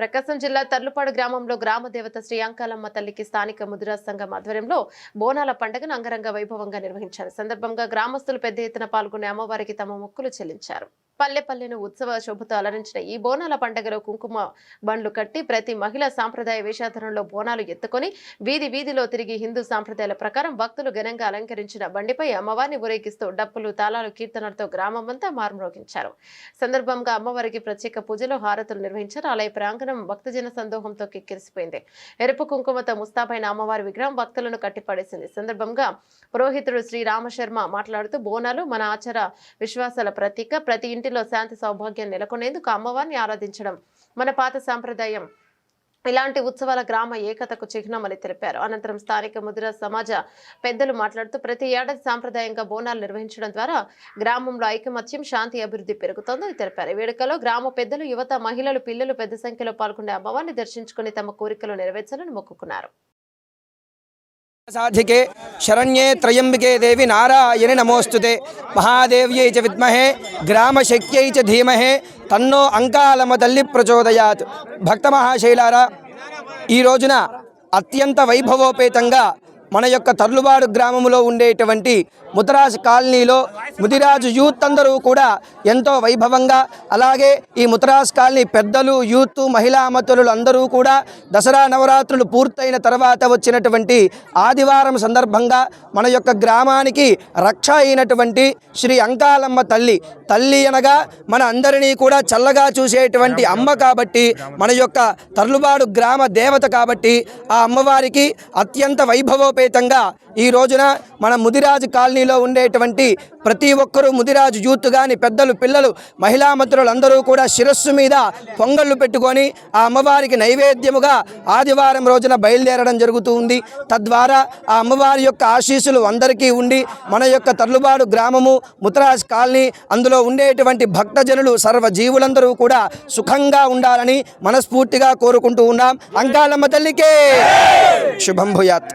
ప్రకాశం జిల్లా తర్లుపాడు గ్రామంలో గ్రామ దేవత శ్రీ అంకాలమ్మ తల్లికి స్థానిక ముదిరా సంఘం ఆధ్వర్యంలో బోనాల పండుగను అంగరంగ వైభవంగా నిర్వహించారు. సందర్భంగా గ్రామస్తులు పెద్ద ఎత్తున పాల్గొని అమ్మవారికి తమ మొక్కులు చెల్లించారు. పల్లె పల్లెను ఉత్సవ శోభతో అలరించిన ఈ బోనాల పండుగలో కుంకుమ బండ్లు కట్టి ప్రతి మహిళ సాంప్రదాయ వేషాధరణలో బోనాలు ఎత్తుకొని వీధి వీధిలో తిరిగి హిందూ సాంప్రదాయాల ప్రకారం భక్తులు ఘనంగా అలంకరించిన బండిపై అమ్మవారిని ఊరేగిస్తూ డప్పులు తాళాలు కీర్తనలతో గ్రామమంతా మారుమ్రోగించారు. సందర్భంగా అమ్మవారికి ప్రత్యేక పూజలు హారతులు నిర్వహించారు. ఆలయ ప్రాంగణం భక్తజన సందోహంతో కిక్కిరిసిపోయింది. ఎరుపు కుంకుమతో ముస్తాబైన అమ్మవారి విగ్రహం భక్తులను కట్టిపడేసింది. సందర్భంగా పురోహితుడు శ్రీ రామశర్మ మాట్లాడుతూ బోనాలు మన ఆచార విశ్వాసాల ప్రతీక. ప్రతి ఇంటి ఇంటిలో శాంతి సౌభాగ్యం నెలకొనేందుకు అమ్మవారిని ఆరాధించడం మన పాత సాంప్రదాయం. ఇలాంటి ఉత్సవాల గ్రామ ఏకతకు చిహ్నమని తెలిపారు. అనంతరం స్థానిక ముదిర సమాజ పెద్దలు మాట్లాడుతూ ప్రతి ఏడాది సాంప్రదాయంగా బోనాలు నిర్వహించడం ద్వారా గ్రామంలో ఐకమత్యం శాంతి అభివృద్ధి పెరుగుతోందని తెలిపారు. వేడుకలో గ్రామ పెద్దలు యువత మహిళలు పిల్లలు పెద్ద సంఖ్యలో పాల్గొనే అమ్మవారిని దర్శించుకుని తమ కోరికలు నెరవేర్చాలని మొక్కుకున్నారు. సాధికే శరణ్యే త్రయంబికే దేవి నారాయణి నమోస్తుతే మహాదేవ్యై చ విద్మహే గ్రామశక్త్యై చ ధీమహే తన్నో అంకాలమ తల్లి ప్రచోదయాత్ భక్త మహాశైలారా ఈ రోజున అత్యంత వైభవోపేతంగా మన యొక్క తర్లుబాడు గ్రామంలో ఉండేటువంటి ముతరాజు కాలనీలో ముదిరాజు యూత్ అందరూ కూడా ఎంతో వైభవంగా అలాగే ఈ ముతరాజ్ కాలనీ పెద్దలు యూత్ మహిళా మతులు అందరూ కూడా దసరా నవరాత్రులు పూర్తయిన తర్వాత వచ్చినటువంటి ఆదివారం సందర్భంగా మన యొక్క గ్రామానికి రక్ష అయినటువంటి శ్రీ అంకాలమ్మ తల్లి. తల్లి అనగా మన అందరినీ కూడా చల్లగా చూసేటువంటి అమ్మ కాబట్టి మన యొక్క తర్లుబాడు గ్రామ దేవత కాబట్టి ఆ అమ్మవారికి అత్యంత వైభవోపేతంగా ఈ రోజున మన ముదిరాజు కాలనీలో ఉండేటువంటి ప్రతి ఒక్కరూ ముదిరాజు యూత్ కానీ పెద్దలు పిల్లలు మహిళా మంత్రులు అందరూ కూడా శిరస్సు మీద పొంగళ్ళు పెట్టుకొని ఆ అమ్మవారికి నైవేద్యముగా ఆదివారం రోజున బయలుదేరడం జరుగుతూ ఉంది. తద్వారా ఆ అమ్మవారి యొక్క ఆశీస్సులు అందరికీ ఉండి మన యొక్క తర్లుబాడు గ్రామము ముతరాజ్ కాలనీ అందులో ఉండేటువంటి భక్తజనులు సర్వ జీవులందరూ కూడా సుఖంగా ఉండాలని మనస్ఫూర్తిగా కోరుకుంటూ ఉన్నాం. అంకాలమ్మ తల్లికే! శుభం భూయాత్.